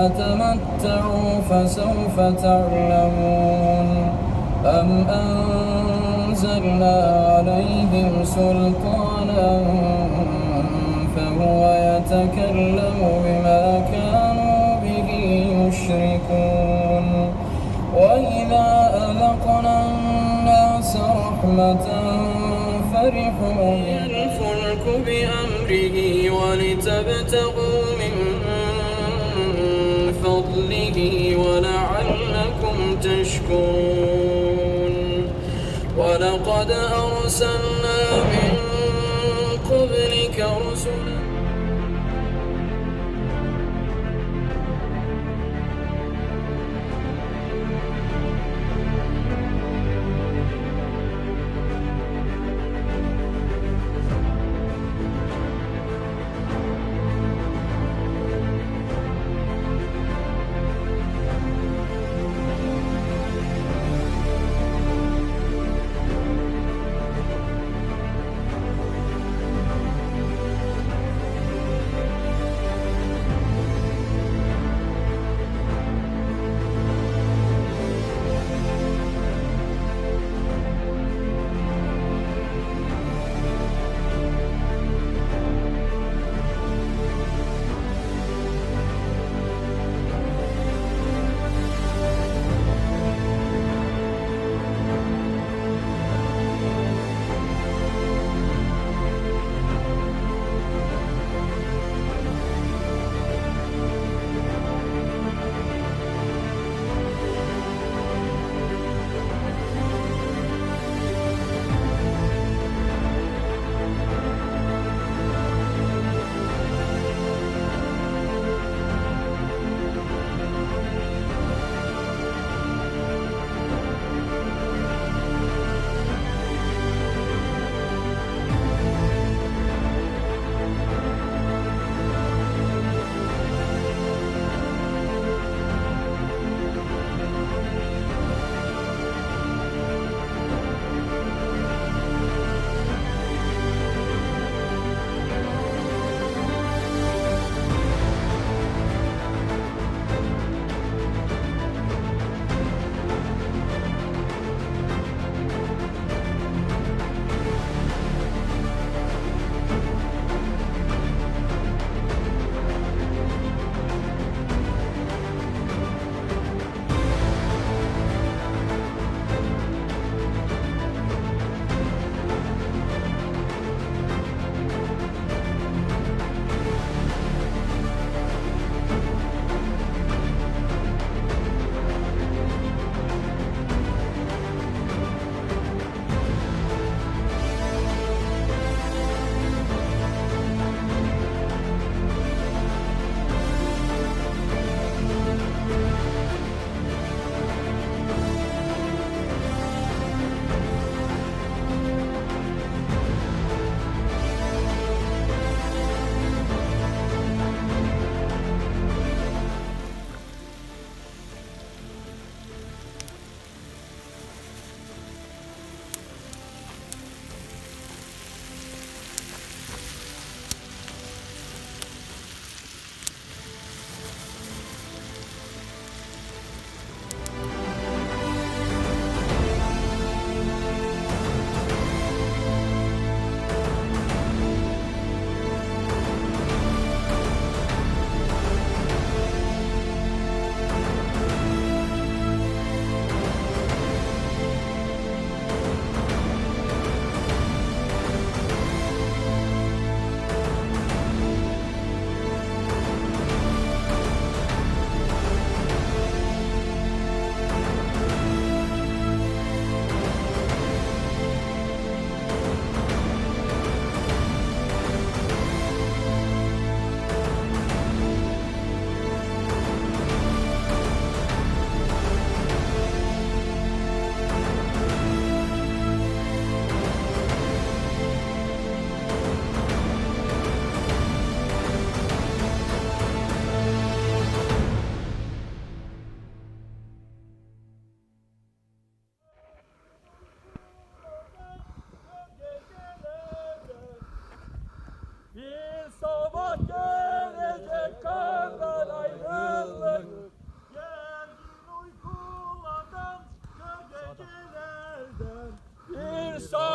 فتمتعوا فسوف تعلمون. أم أنزلنا عليهم سلطانا فهو يتكلم بما كانوا به يشركون. وإذا أذقنا الناس رحمة فرحوا. الفلك بأمره ولتبتغوا من ولعلكم تشكرون. ولقد أرسلنا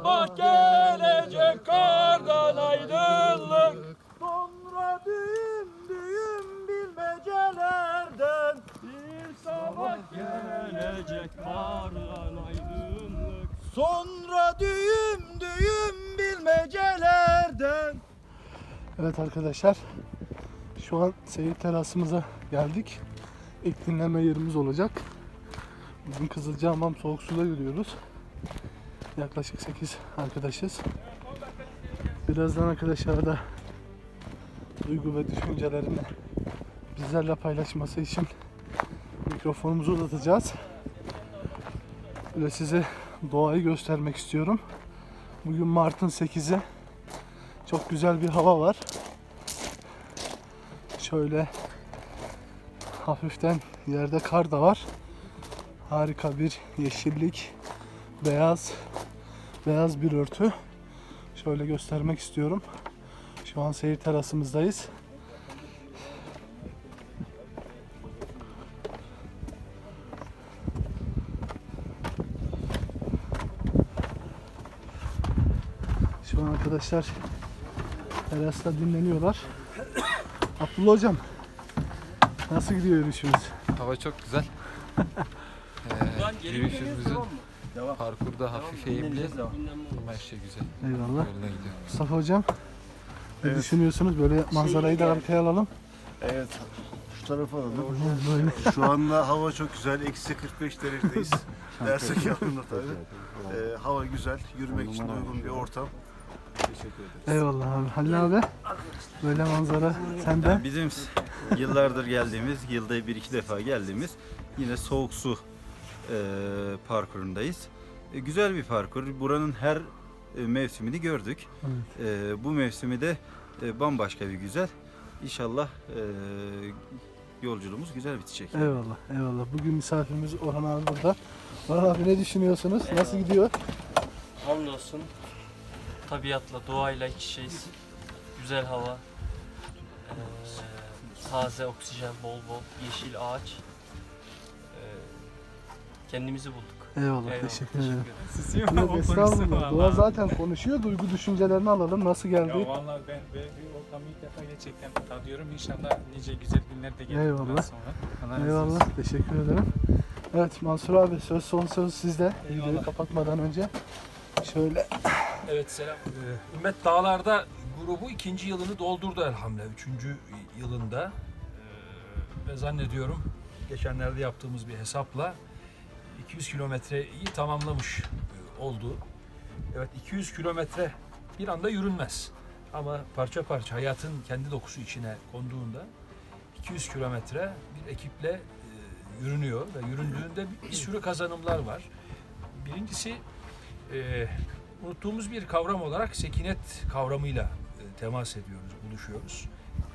sabah gelecek kardan aydınlık. Sonra düğüm düğüm bilmecelerden Bir sabah gelecek kardan aydınlık. Sonra düğüm düğüm bilmecelerden Evet arkadaşlar. Şu an seyir terasımıza geldik. İlk dinleme yerimiz olacak. Bugün Kızılcahamam soğuk suda yürüyoruz. Yaklaşık 8 arkadaşız. Birazdan arkadaşlar da duygu ve düşüncelerini bizlerle paylaşması için mikrofonumuzu uzatacağız. Böyle size doğayı göstermek istiyorum. Bugün Mart'ın 8'i. Çok güzel bir hava var. Şöyle hafiften yerde kar da var. Harika bir yeşillik, beyaz, beyaz bir örtü. Şöyle göstermek istiyorum. Şu an seyir terasımızdayız. Şu an arkadaşlar terasta dinleniyorlar. Abdullah hocam nasıl gidiyor yürüyüşümüz? Hava çok güzel. Ee, yürüyüşümüzün parkurda hafif eğimli ama her şey güzel. Eyvallah. Yoluna gidiyor. Mustafa hocam ne Evet. düşünüyorsunuz? Böyle manzarayı da arkaya alalım. Evet şu tarafa alalım. Böyle. Şu anda hava çok güzel. Eksi 45 derecedeyiz. Dersek yanında tabii. Ee, hava güzel. Yürümek için uygun bir ortam. Teşekkür ederiz. Eyvallah abi. Halil abi böyle manzara sende. Bizim yıllardır geldiğimiz, yılda bir iki defa geldiğimiz yine soğuk su e, parkurundayız. E, güzel bir parkur. Buranın her e, mevsimini gördük. E, bu mevsimi de e, bambaşka bir güzel. İnşallah e, yolculuğumuz güzel bitecek. Eyvallah, eyvallah. Bugün misafirimiz Orhan abi burada. Orhan abi ne düşünüyorsunuz? Nasıl gidiyor? Hamdolsun. Tabiatla, doğayla iç içeyiz. Güzel hava. Ee, taze oksijen bol bol. Yeşil ağaç. Kendimizi bulduk. Eyvallah, Eyvallah, teşekkür ederim. ederim. Yok estağfurullah. Doğa zaten konuşuyor. Duygu düşüncelerini alalım. Nasıl geldi? Ya vallahi ben böyle bir ortamı ilk defa gerçekten tadıyorum. İnşallah nice güzel günler de gelir bundan Eyvallah. sonra. Allah razı olsun. Eyvallah, teşekkür ederim. Evet Mansur abi söz son söz sizde. Videoyu kapatmadan önce. Şöyle Evet selam. Ee, Ümmet Dağlar'da grubu ikinci yılını doldurdu elhamdülillah. Üçüncü yılında. Ee, ve zannediyorum geçenlerde yaptığımız bir hesapla 200 kilometreyi tamamlamış e, oldu. Evet 200 kilometre bir anda yürünmez. Ama parça parça hayatın kendi dokusu içine konduğunda 200 kilometre bir ekiple e, yürünüyor ve yüründüğünde bir, sürü kazanımlar var. Birincisi e, unuttuğumuz bir kavram olarak sekinet kavramıyla e, temas ediyoruz, buluşuyoruz.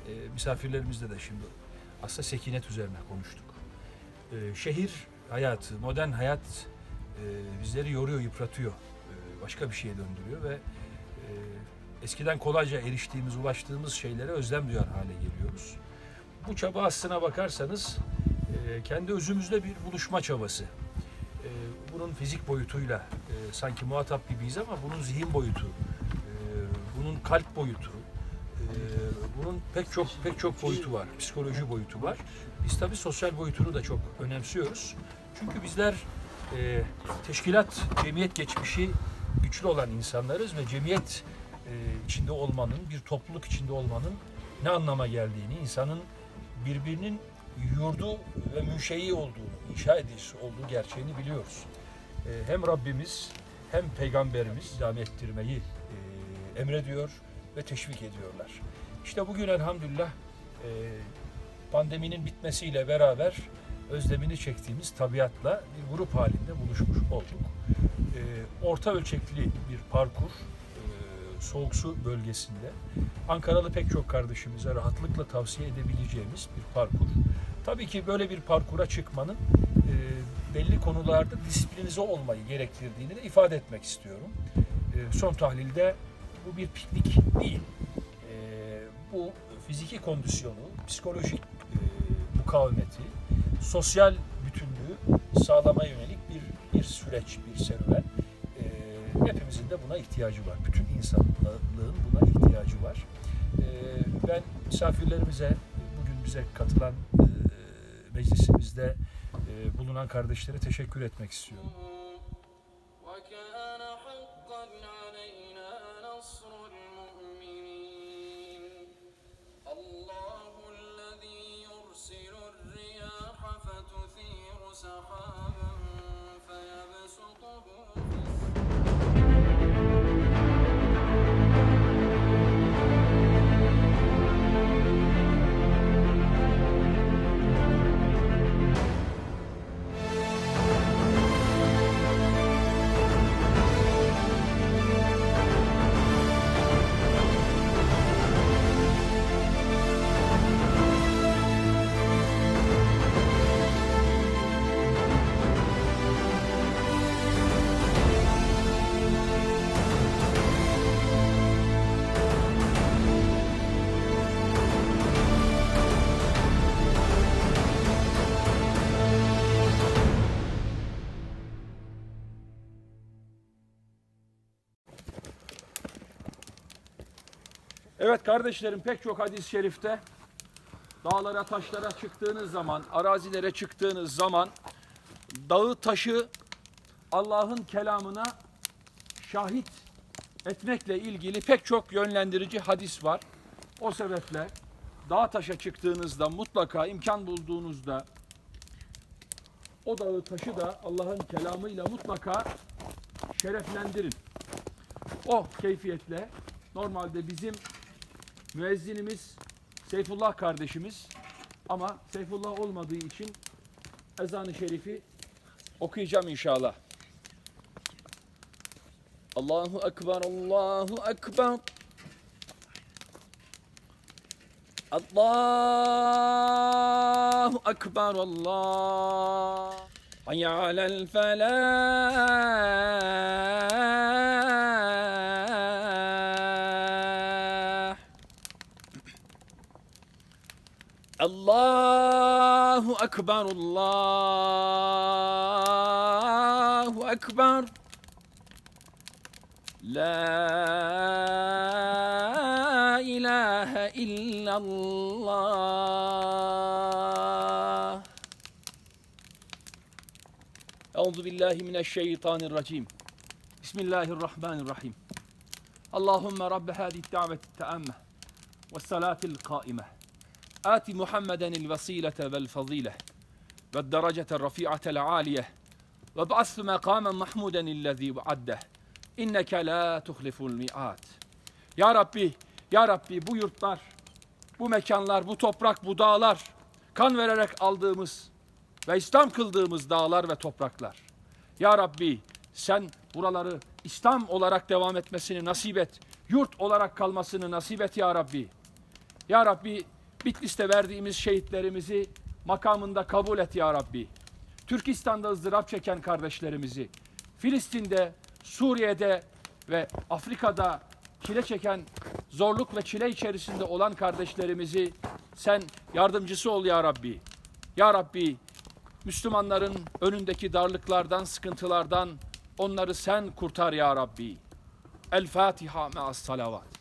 E, misafirlerimizle de şimdi aslında sekinet üzerine konuştuk. E, şehir hayatı, modern hayat e, bizleri yoruyor, yıpratıyor. E, başka bir şeye döndürüyor ve e, eskiden kolayca eriştiğimiz, ulaştığımız şeylere özlem duyar hale geliyoruz. Bu çaba aslına bakarsanız e, kendi özümüzle bir buluşma çabası. E, bunun fizik boyutuyla e, sanki muhatap gibiyiz ama bunun zihin boyutu, e, bunun kalp boyutu, e, bunun pek çok pek çok boyutu var, psikoloji boyutu var. Biz tabii sosyal boyutunu da çok önemsiyoruz. Çünkü bizler e, teşkilat, cemiyet geçmişi güçlü olan insanlarız ve cemiyet e, içinde olmanın, bir topluluk içinde olmanın ne anlama geldiğini, insanın birbirinin yurdu ve münşei olduğunu, inşa edicisi olduğu gerçeğini biliyoruz. Ee, hem Rabbimiz hem Peygamberimiz devam ettirmeyi e, emrediyor ve teşvik ediyorlar. İşte bugün elhamdülillah e, pandeminin bitmesiyle beraber özlemini çektiğimiz tabiatla bir grup halinde buluşmuş olduk. E, orta ölçekli bir parkur, e, soğuk su bölgesinde Ankaralı pek çok kardeşimize rahatlıkla tavsiye edebileceğimiz bir parkur. Tabii ki böyle bir parkura çıkmanın e, belli konularda disiplinize olmayı gerektirdiğini de ifade etmek istiyorum. E, son tahlilde bu bir piknik değil. E, bu fiziki kondisyonu, psikolojik e, mukavemeti, sosyal bütünlüğü sağlamaya yönelik bir bir süreç, bir serüven. E, Hepimizin de buna ihtiyacı var. Bütün insanlığın buna ihtiyacı var. Ee, ben misafirlerimize, bugün bize katılan e, meclisimizde e, bulunan kardeşlere teşekkür etmek istiyorum. Evet kardeşlerim pek çok hadis-i şerifte dağlara taşlara çıktığınız zaman, arazilere çıktığınız zaman dağı taşı Allah'ın kelamına şahit etmekle ilgili pek çok yönlendirici hadis var. O sebeple dağ taşa çıktığınızda mutlaka imkan bulduğunuzda o dağı taşı da Allah'ın kelamıyla mutlaka şereflendirin. O keyfiyetle normalde bizim müezzinimiz Seyfullah kardeşimiz ama Seyfullah olmadığı için ezanı şerifi okuyacağım inşallah. Allahu Ekber, Allahu Ekber. Allahu Ekber, Allah. Hayya alel felah. الله أكبر الله أكبر. لا إله إلا الله. أعوذ بالله من الشيطان الرجيم. بسم الله الرحمن الرحيم. اللهم رب هذه الدعوة التامة والصلاة القائمة. آت محمدا الوسيلة والفضيلة والدرجة الرفيعة العالية وابعث مقاما محمودا الذي وعده إنك لا تخلف الميعاد Ya Rabbi, Ya Rabbi bu yurtlar, bu mekanlar, bu toprak, bu dağlar, kan vererek aldığımız ve İslam kıldığımız dağlar ve topraklar. Ya Rabbi sen buraları İslam olarak devam etmesini nasip et. Yurt olarak kalmasını nasip et Ya Rabbi. Ya Rabbi Bitlis'te verdiğimiz şehitlerimizi makamında kabul et ya Rabbi. Türkistan'da ızdırap çeken kardeşlerimizi, Filistin'de, Suriye'de ve Afrika'da çile çeken, zorluk ve çile içerisinde olan kardeşlerimizi sen yardımcısı ol ya Rabbi. Ya Rabbi, Müslümanların önündeki darlıklardan, sıkıntılardan onları sen kurtar ya Rabbi. El Fatiha me'as salavat.